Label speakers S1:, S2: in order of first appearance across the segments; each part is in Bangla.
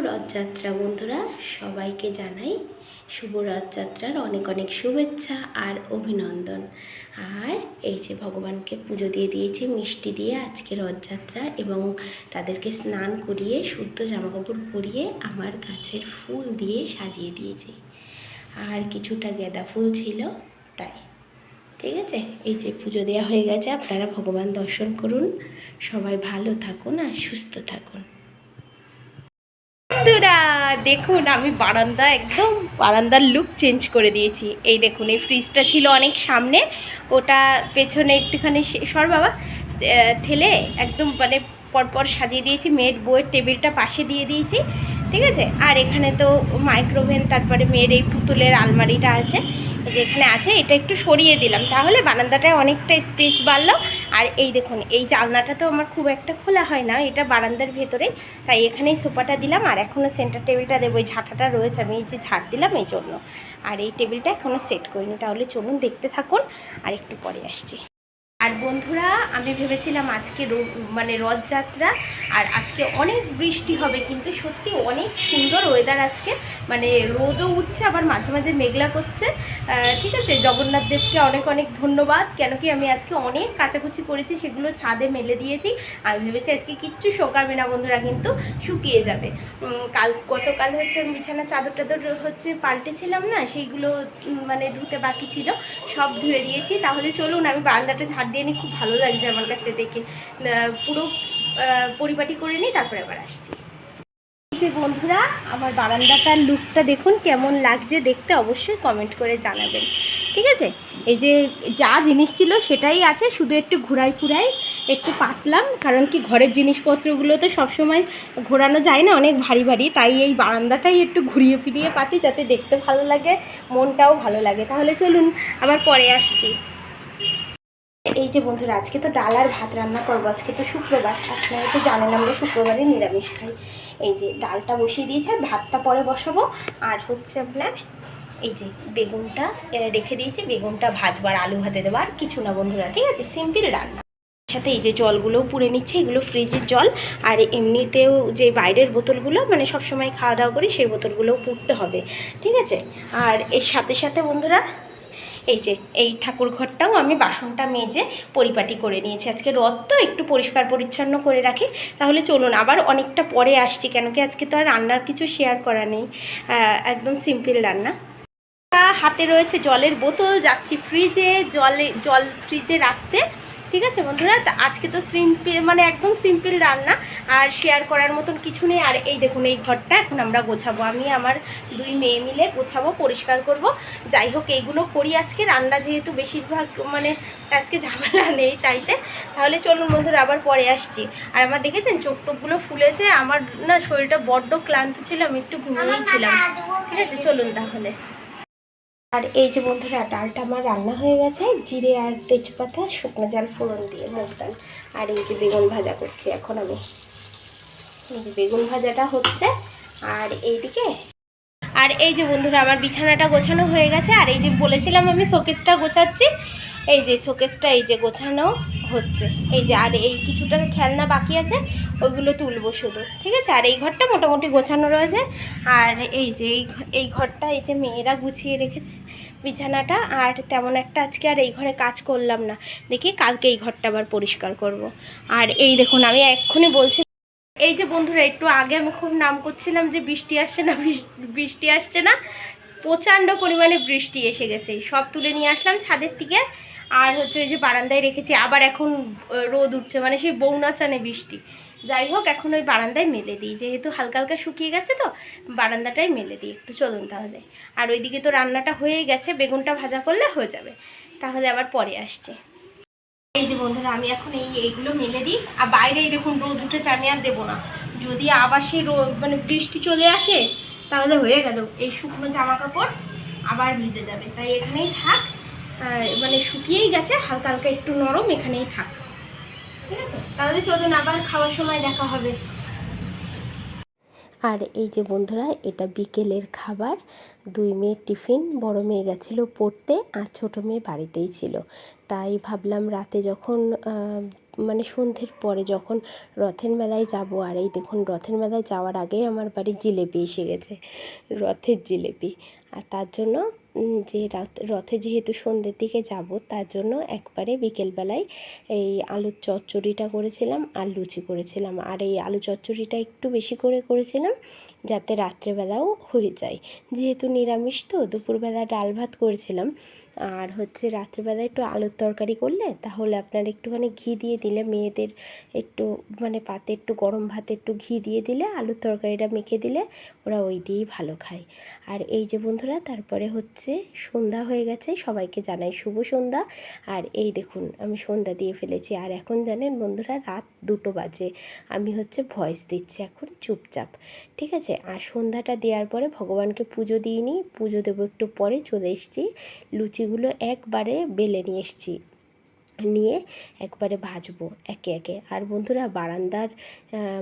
S1: রথযাত্রা বন্ধুরা, সবাইকে জানাই শুভ রথযাত্রার অনেক অনেক শুভেচ্ছা আর অভিনন্দন। আর এই যে ভগবানকে পুজো দিয়ে দিয়েছি, মিষ্টি দিয়ে আজকে রথযাত্রা এবং তাদেরকে স্নান করিয়ে, শুদ্ধ জামাকাপড় পরিয়ে আমার গাছের ফুল দিয়ে সাজিয়ে দিয়েছি। আর কিছুটা গাঁদা ফুল ছিল তাই। ঠিক আছে? এই যে পুজো দেওয়া হয়ে গেছে, আপনারা ভগবান দর্শন করুন। সবাই ভালো থাকুন আর সুস্থ থাকুন। বন্ধুরা, দেখুন, আমি বারান্দা, একদম বারান্দার লুক চেঞ্জ করে দিয়েছি। এই দেখুন, এই ফ্রিজটা ছিল অনেক সামনে, ওটা পেছনে একটুখানি সর বাবা ঠেলে একদম মানে পরপর সাজিয়ে দিয়েছি, মেয়ের বইয়ের টেবিলটা পাশে দিয়ে দিয়েছি, ঠিক আছে? আর এখানে তো মাইক্রোভেন তারপরে মেয়ের এই পুতুলের আলমারিটা আছে। এই যে এখানে আছে, এটা একটু সরিয়ে দিলাম। তাহলে বারান্দাটায় অনেকটা স্পেস বাড়লো। আর এই দেখুন, এই জানলাটা তো আমার খুব একটা খোলা হয় না, এটা বারান্দার ভেতরে। তাই এখানেই সোফাটা দিলাম, আর এখনও সেন্টার টেবিলটা দেবো। ওই ঝাঁটাটা রয়েছে, আমি এই যে ঝাঁট দিলাম, এই জন্য। আর এই টেবিলটা এখনও সেট করিনি। তাহলে চলুন দেখতে থাকুন, আর একটু পরে আসছি। আর বন্ধুরা, আমি ভেবেছিলাম আজকে মানে রথযাত্রা আর আজকে অনেক বৃষ্টি হবে, কিন্তু সত্যি অনেক সুন্দর ওয়েদার আজকে। মানে রোদও উঠছে, আবার মাঝে মাঝে মেঘলা করছে। ঠিক আছে, জগন্নাথ দেবকে অনেক অনেক ধন্যবাদ। কেন কি আমি আজকে অনেক কাচাকুচি করেছি সেগুলো ছাদে মেলে দিয়েছি। আমি ভেবেছি আজকে কিচ্ছু শোকাবে না বন্ধুরা, কিন্তু শুকিয়ে যাবে। কাল, গতকাল হচ্ছে আমি বিছানা চাদর টাদর হচ্ছে পাল্টেছিলাম না, সেইগুলো মানে ধুতে বাকি ছিল, সব ধুয়ে দিয়েছি। তাহলে চলুন, আমি বারান্দাটা ঝাড় দিয়ে নিই খুব ভালো লাগছে আমার কাছে দেখে। পুরো পরিপাটি করে নিই তারপরে আবার আসছি। যে বন্ধুরা, আমার বারান্দাটার লুকটা দেখুন কেমন লাগছে দেখতে অবশ্যই কমেন্ট করে জানাবেন। ঠিক আছে? এই যে যা জিনিস ছিল সেটাই আছে, শুধু একটু ঘুরাই ফুরাই একটু পাতলাম, কারণ কি ঘরের জিনিসপত্রগুলো তো সবসময় ঘোরানো যায় না, অনেক ভারী ভারী, তাই এই বারান্দাটাই একটু ঘুরিয়ে ফিরিয়ে পাতি যাতে দেখতে ভালো লাগে, মনটাও ভালো লাগে। তাহলে চলুন, আবার পরে আসছি। এই যে বন্ধুরা, আজকে তো ডাল আর ভাত রান্না করব। আজকে তো শুক্রবার, আপনারা তো জানেন আমরা শুক্রবারে নিরামিষ খাই। এই যে ডালটা বসিয়ে দিয়েছে, আর ভাতটা পরে বসাবো। আর হচ্ছে আপনার এই যে বেগুনটা রেখে দিয়েছি। বেগুনটা ভাজবো আর আলু ভাতে দেবো, আর কিছু না বন্ধুরা, ঠিক আছে? সিম্পল রান্না। সাথে এই যে জলগুলোও পুড়ে নিচ্ছে, এগুলো ফ্রিজের জল। আর এমনিতেও যে বাইরের বোতলগুলো মানে সব সময় খাওয়া দাওয়া করি, সেই বোতলগুলোও পুড়তে হবে, ঠিক আছে? আর এর সাথে সাথে বন্ধুরা এই যে, এই ঠাকুর ঘরটাও আমি বাসনটা মেজে পরিপাটি করে নিয়েছি। আজকে রথ তো একটু পরিষ্কার পরিচ্ছন্ন করে রাখি, তাহলে চলুন আবার অনেকটা পরে আসছি, কেন কি আজকে তো আর রান্নার কিছু শেয়ার করা নেই। একদম সিম্পল রান্না। হাতে রয়েছে জলের বোতল, যাচ্ছি ফ্রিজে জলে, জল ফ্রিজে রাখতে ঠিক আছে বন্ধুরা? তা আজকে তো সিম্পল মানে একদম সিম্পল রান্না, আর শেয়ার করার মতন কিছু নেই। আর এই দেখুন, এই ঘরটা এখন আমরা গোছাবো। আমি আমার দুই মেয়ে মিলে গোছাবো, পরিষ্কার করব। যাই হোক, এইগুলো করি আজকে। রান্না যেহেতু বেশিরভাগ মানে আজকে ঝামেলা নেই তাইতে। তাহলে চলুন বন্ধুরা, আবার পরে আসছি। আর আমার দেখেছেন, চোখ টোকগুলো ফুলেছে। আমার না শরীরটা বড্ড ক্লান্ত ছিল, আমি একটু ঘুমিয়েছিলাম ঠিক আছে, চলুন তাহলে। আর এই যে বন্ধুরা, ডালটা আমার রান্না হয়ে গেছে। জিরে আর তেজপাতা, শুকনো জাল, ফোড়ন দিয়ে মুগ ডাল। আর এই যে বেগুন ভাজা করছি এখন আমি। এই যে বেগুন ভাজাটা হচ্ছে। আর এইদিকে আর এই যে বন্ধুরা, আমার বিছানাটা গোছানো হয়ে গেছে। আর এই যে বলেছিলাম আমি শোকেসটা গোছাচ্ছি। এই যে শোকেসটা এই যে গোছানো। হচ্ছে। এই যে, আর এই কিছুটা খেলনা বাকি আছে, ওইগুলো তুলবো শুধু, ঠিক আছে? আর এই ঘরটা মোটামুটি গোছানো রয়েছে। আর এই যে, এই এই ঘরটা এই যে মেয়েরা গুছিয়ে রেখেছে বিছানাটা, আর তেমন একটা আজকে আর এই ঘরে কাজ করলাম না। দেখি কালকে এই ঘরটা আবার পরিষ্কার করব। আর এই দেখুন, আমি এক্ষুনি বলছি, এই যে বন্ধুরা, একটু আগে আমি খুব নাম করছিলাম যে বৃষ্টি আসছে না বৃষ্টি আসছে না, প্রচণ্ড পরিমাণে বৃষ্টি এসে গেছে। সব তুলে নিয়ে আসলাম ছাদের থেকে আর হচ্ছে ওই যে বারান্দায় রেখেছি, আবার এখন রোদ উঠছে মানে সেই বউ বৌনাচানে বৃষ্টি। যাই হোক, এখন ওই বারান্দায় মেলে দিই, যেহেতু হালকা হালকা শুকিয়ে গেছে তো, বারান্দাটাই মেলে দিই একটু, চলুন তাহলে। আর ওইদিকে তো রান্নাটা হয়েই গেছে, বেগুনটা ভাজা করলে হয়ে যাবে। তাহলে আবার পরে আসছে। এই যে বন্ধুরা, আমি এখন এই, এইগুলো মেলে দিই। আর বাইরেই দেখুন, রোদ উঠেছে, আমি আর দেবো না। যদি আবার সেই রোদ মানে বৃষ্টি চলে আসে, তাহলে হয়ে গেল। এই শুকনো জামা কাপড় আবার ভিজে যাবে। তাই এখানেই থাক। মানে শুকিয়েই গেছে, হালকা হালকা একটু নরম এখানেই থাক। ঠিক আছে? তাহলে চলুন আবার খাওয়ার সময় দেখা হবে। আর এই যে বন্ধুরা, এটা বিকেলের খাবার। দুই মেয়ের টিফিন, বড় মেয়ে গেছিল পড়তে আর ছোটো মেয়ে বাড়িতেই ছিল। তাই ভাবলাম রাতে যখন
S2: মানে সন্ধ্যের পরে যখন রথের মেলায় যাব, আর এই দেখুন রথের মেলায় যাওয়ার আগেই আমার বাড়ি জিলেপি এসে গেছে। রথের জিলেপি। আর তার জন্য যে রাত রথে যেহেতু সন্ধ্যের দিকে যাব, তার জন্য একবারে বিকেলবেলায় এই আলুর চচ্চড়িটা করেছিলাম, আর লুচি করেছিলাম। আর এই আলু চচ্চড়িটা একটু বেশি করে করেছিলাম, যাতে রাত্রেবেলাও হয়ে যায়। যেহেতু নিরামিষ তো, দুপুরবেলা ডাল ভাত করেছিলাম। আর হচ্ছে রাত্রেবেলা একটু আলুর তরকারি করলে তাহলে আপনার একটুখানি ঘি দিয়ে দিলে মেয়েদের একটু মানে পাতে একটু গরম ভাতে একটু ঘি দিয়ে দিলে আলুর তরকারিটা মেখে দিলে ওরা ওই দিয়েই ভালো খায়। আর এই যে বন্ধুরা, তারপরে হচ্ছে সন্ধ্যা হয়ে গেছে, সবাইকে জানাই শুভ সন্ধ্যা। আর এই দেখুন, আমি সন্ধ্যা দিয়ে ফেলেছি। আর এখন জানেন বন্ধুরা, রাত দুটো বাজে। আমি হচ্ছে ভয়েস দিচ্ছি এখন চুপচাপ, ঠিক আছে? আর সন্ধ্যাটা দেওয়ার পরে ভগবানকে পুজো দিয়ে নিই পুজো দেবো একটু পরে চলে এসেছি। লুচিগুলো একবারে বেলে নিয়ে এসেছি। নিয়ে একবারে ভাজবো একে একে। আর বন্ধুরা, বারান্দার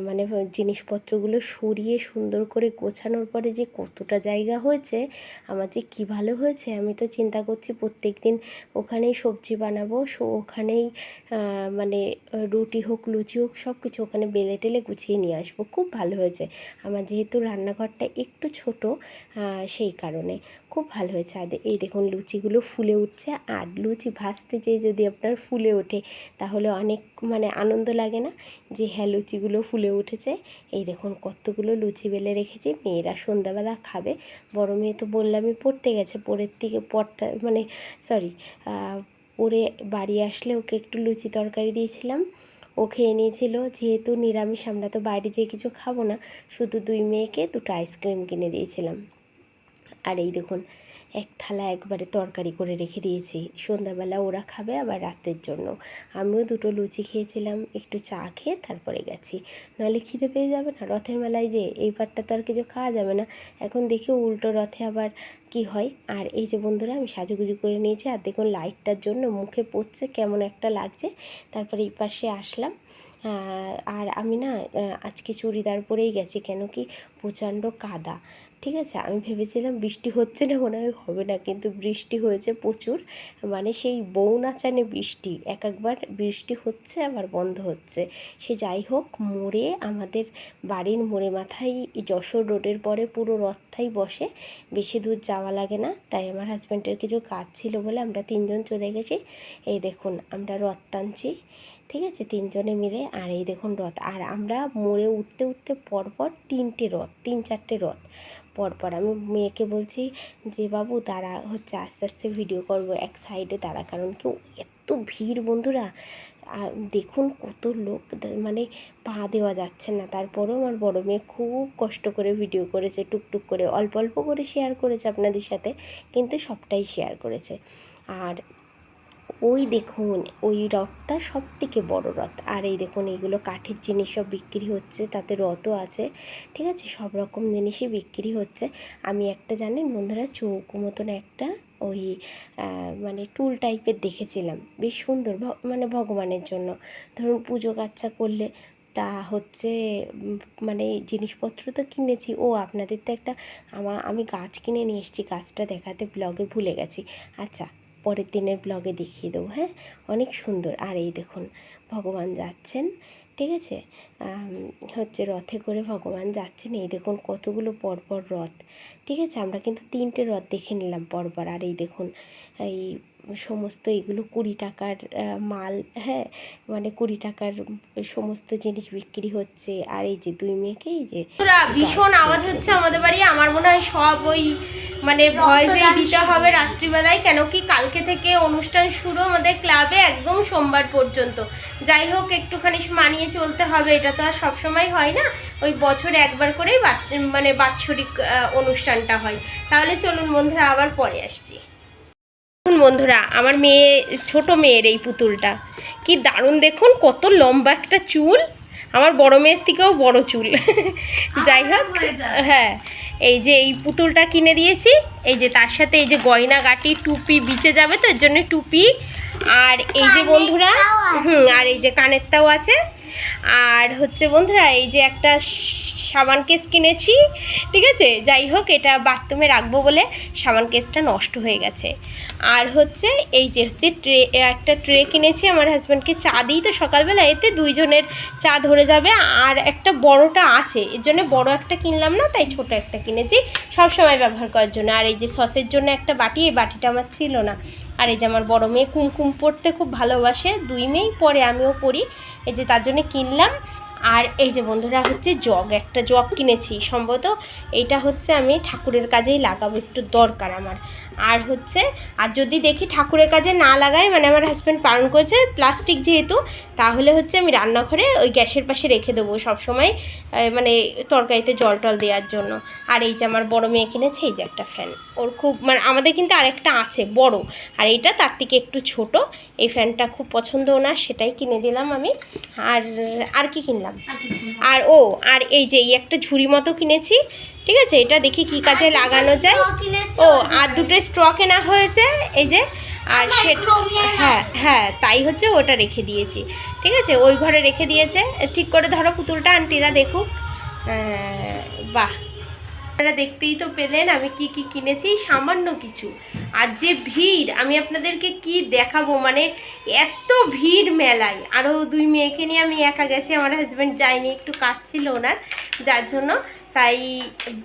S2: মানে জিনিসপত্রগুলো সরিয়ে সুন্দর করে গোছানোর পরে যে কতটা জায়গা হয়েছে, আমার যে কী ভালো হয়েছে, আমি তো চিন্তা করছি প্রত্যেক দিন ওখানেই সবজি বানাবো, সো ওখানেই মানে রুটি হোক, লুচি হোক সব কিছু ওখানে বেলে টেলে গুছিয়ে নিয়ে আসব। খুব ভালো হয়েছে। আমার যেহেতু রান্নাঘরটা একটু ছোট সেই কারণে খুব ভালো হয়েছে। আর এই দেখুন, লুচিগুলো ফুলে উঠছে। আর লুচি ভাজতে যেয়ে যদি আপনার ফুলে ওঠে। তাহলে অনেক মানে আনন্দ লাগে না যে হ্যাঁ লুচিগুলো ফুলে উঠেছে। এই দেখুন কতগুলো লুচি বেলে রেখেছি, মেয়েরা সন্ধ্যাবেলা খাবে। বড় মেয়ে তো বললামই পড়তে গেছে, পরের থেকে পড়তে মানে সরি পরে বাড়ি আসলে ওকে একটু লুচি তরকারি দিয়েছিলাম। ও খেয়ে নিয়েছিল, যেহেতু নিরামিষ, আমরা তো বাইরে যেয়ে কিছু খাব না। শুধু দুই মেয়েকে দুটো আইসক্রিম কিনে দিয়েছিলাম। আর এই দেখুন, এক থালা একবারে তরকারি করে রেখে দিয়েছি। সন্ধ্যাবেলা ওরা খাবে আবার রাতের জন্য। আমিও দুটো লুচি খেয়েছিলাম, একটু চা খেয়ে তারপরে গেছি। নাহলে খিদে পেয়ে যাবে না। রথের মেলায় যে এইবারটা তো আর কিছু খাওয়া যাবে না। এখন দেখি উল্টো রথে আবার কি হয়। আর এই যে বন্ধুরা, আমি সাজুগুজু করে নিয়েছি। আর দেখুন লাইটটার জন্য মুখে পড়ছে, কেমন একটা লাগছে। তারপরে এই পাশে আসলাম। আর আমি না আজকে চুড়িদার পরেই গেছি। কেন কি প্রচণ্ড কাদা। ঠিক আছে? আমি ভেবেছিলাম বৃষ্টি হচ্ছে না, মনে হয় হবে না, কিন্তু বৃষ্টি হয়েছে প্রচুর। মানে সেই বউ নাচানে বৃষ্টি, এক একবার বৃষ্টি হচ্ছে, আবার বন্ধ হচ্ছে। সে যাই হোক, মোড়ে আমাদের বাড়ির মোড়ে মাথায় যশোর রোডের পরে পুরো রথটাই বসে। বেশি দূর যাওয়া লাগে না, তাই আমার হাজব্যান্ডের কিছু কাজ ছিল বলে আমরা তিনজন চলে গেছি। এই দেখুন, আমরা রথ টানছি। ঠিক আছে? তিনজনে মিলে আর এই দেখুন রথ। আর আমরা মোড়ে উঠতে উঠতে পরপর তিনটে রথ, তিন চারটে রথ পরপর। আমি মেয়েকে বলছি যে, বাবু, দাঁড়া, হচ্ছে আস্তে আস্তে ভিডিও করব এক সাইডে দাঁড়া। কারণ কেউ এত ভিড় বন্ধুরা। দেখুন কত লোক মানে পা দেওয়া যাচ্ছে না। তারপরেও আমার বড় মেয়ে খুব কষ্ট করে ভিডিও করেছে, টুকটুক করে। অল্প অল্প করে শেয়ার করেছে আপনাদের সাথে, কিন্তু সবটাই শেয়ার করেছে। আর ওই দেখুন, ওই রথটা সব থেকে বড় রথ। আর এই দেখুন, এইগুলো কাঠের জিনিস সব বিক্রি হচ্ছে, তাতে রথও আছে। ঠিক আছে? সব রকম জিনিসই বিক্রি হচ্ছে। আমি একটা, জানেন বন্ধুরা, চৌকো মতন একটা ওই মানে টুল টাইপের দেখেছিলাম। বেশ সুন্দর মানে ভগবানের জন্য। ধরুন পুজো কাচ্চা করলে তা হচ্ছে মানে জিনিসপত্র তো কিনেছি। ও, আপনাদের তো একটা, আমা, আমি গাছ কিনে নিয়ে এসেছি। গাছটা দেখাতে, ব্লগে ভুলে গেছি। আচ্ছা পরের দিনের ব্লগে দেখিয়ে দেবো হ্যাঁ? অনেক সুন্দর। আর এই দেখুন, ভগবান যাচ্ছেন, ঠিক আছে? হচ্ছে রথে করে ভগবান যাচ্ছেন। এই দেখুন, কতগুলো পরপর রথ, ঠিক আছে? আমরা কিন্তু তিনটে রথ দেখে নিলাম পরপর। আর এই দেখুন, এই সমস্ত এগুলো কুড়ি টাকার আহ, মাল হ্যাঁ মানে কুড়ি টাকার সমস্ত জিনিস বিক্রি হচ্ছে। আর এই যে দুই মেয়েকে এই যে ভীষণ আওয়াজ হচ্ছে আমাদের বাড়ি। আমার মনে হয় সব ওই মানে ভয়েসে দিতে হবে রাত্রিবেলায় কেন কি কালকে থেকে অনুষ্ঠান শুরু আমাদের ক্লাবে একদম সোমবার পর্যন্ত। যাই হোক একটুখানি মানিয়ে চলতে হবে এটা তো আর সবসময় হয় না। ওই বছরে একবার করেই বাচ্চা মানে বাৎসরিক অনুষ্ঠানটা হয়। তাহলে চলুন বন্ধুরা আবার পরে আসছি। দেখুন বন্ধুরা আমার মেয়ে ছোট মেয়ের এই পুতুলটা। কি দারুণ দেখুন কত লম্বা একটা চুল। আমার বড় মেয়ের থেকেও বড় চুল। যাই হোক হ্যাঁ এই যে এই পুতুলটা কিনে দিয়েছি এই যে তার সাথে এই যে গয়না গাটি টুপি বিচে যাবে তো এর জন্য টুপি। আর এই যে বন্ধুরা হুম আর এই যে কানেরটাও আছে। আর হচ্ছে বন্ধুরা এই যে একটা সাবান কেস কিনেছি, ঠিক আছে? যাই হোক, এটা বাথরুমে রাখব বলে সাবান কেসটা নষ্ট হয়ে গেছে।
S1: আর হচ্ছে এই যে হচ্ছে ট্রে, একটা ট্রে কিনেছি আমার হাজব্যান্ডকে চা দিই তো সকালবেলা, এতে দুইজনের চা ধরে যাবে। আর একটা বড়টা আছে, এর জন্য বড় একটা কিনলাম না, তাই ছোট একটা কিনেছি। সব সময় ব্যবহার করার জন্য। আর এই যে সসের জন্য একটা বাটি, এই বাটিটা আমার ছিল না। আর এই যে আমার বড় মেয়ে কুমকুম পড়তে খুব ভালোবাসে, দুই মেয়েই পরে আমিও পড়ি এই যে তার জন্য কিনলাম। আর এই যে বন্ধুরা, হচ্ছে জগ, একটা জগ কিনেছি সম্ভবত। এইটা হচ্ছে আমি ঠাকুরের কাজেই লাগাবো, একটু দরকার আমার। আর হচ্ছে, আর যদি দেখি ঠাকুরের কাজে না লাগাই মানে আমার হাজব্যান্ড পালন করেছে প্লাস্টিক যেহেতু, তাহলে হচ্ছে আমি রান্নাঘরে ওই গ্যাসের পাশে রেখে দেবো সবসময় মানে তরকারিতে জল টল দেওয়ার জন্য। আর এই যে আমার বড় মেয়ে কিনেছে, এই যে একটা ফ্যান ওর খুব মানে আমাদের কিন্তু আরেকটা আছে, বড়। আর এইটা তার থেকে একটু ছোট। এই ফ্যানটা খুব পছন্দ ওনার, সেটাই কিনে দিলাম আমি। আর আর কি কিনলাম? আর ও আর এই যে এই একটা ঝুড়ি মতো কিনেছি ঠিক আছে? এটা দেখি কি কাজে লাগানো যায়। ও আর দুটো স্ট্র কেনা হয়েছে এই যে আর সে হ্যাঁ হ্যাঁ তাই হচ্ছে ওটা রেখে দিয়েছি। ঠিক আছে? ওই ঘরে রেখে দিয়েছে। ঠিক করে ধরো পুতুলটা আন্টিরা দেখুক। বাহ! আপনারা দেখতেই তো পেলেন আমি কি কি কিনেছি, সামান্য কিছু। আর যে ভিড়, আমি আপনাদেরকে কি দেখাবো? মানে এত ভিড় মেলায়। আরও দুই মেয়েকে নিয়ে আমি একা গেছি, আমার হাজব্যান্ড যায়নি, একটু কাজ ছিল ওনার, যার জন্য। তাই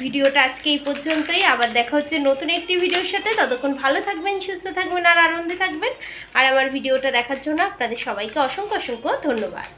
S1: ভিডিওটা আজকে এই পর্যন্তই। আবার দেখা হচ্ছে নতুন একটি ভিডিওর সাথে। ততক্ষণ ভালো থাকবেন, সুস্থ থাকবেন, আর আনন্দে থাকবেন। আর আমার ভিডিওটা দেখার জন্য আপনাদের সবাইকে অসংখ্য অসংখ্য ধন্যবাদ।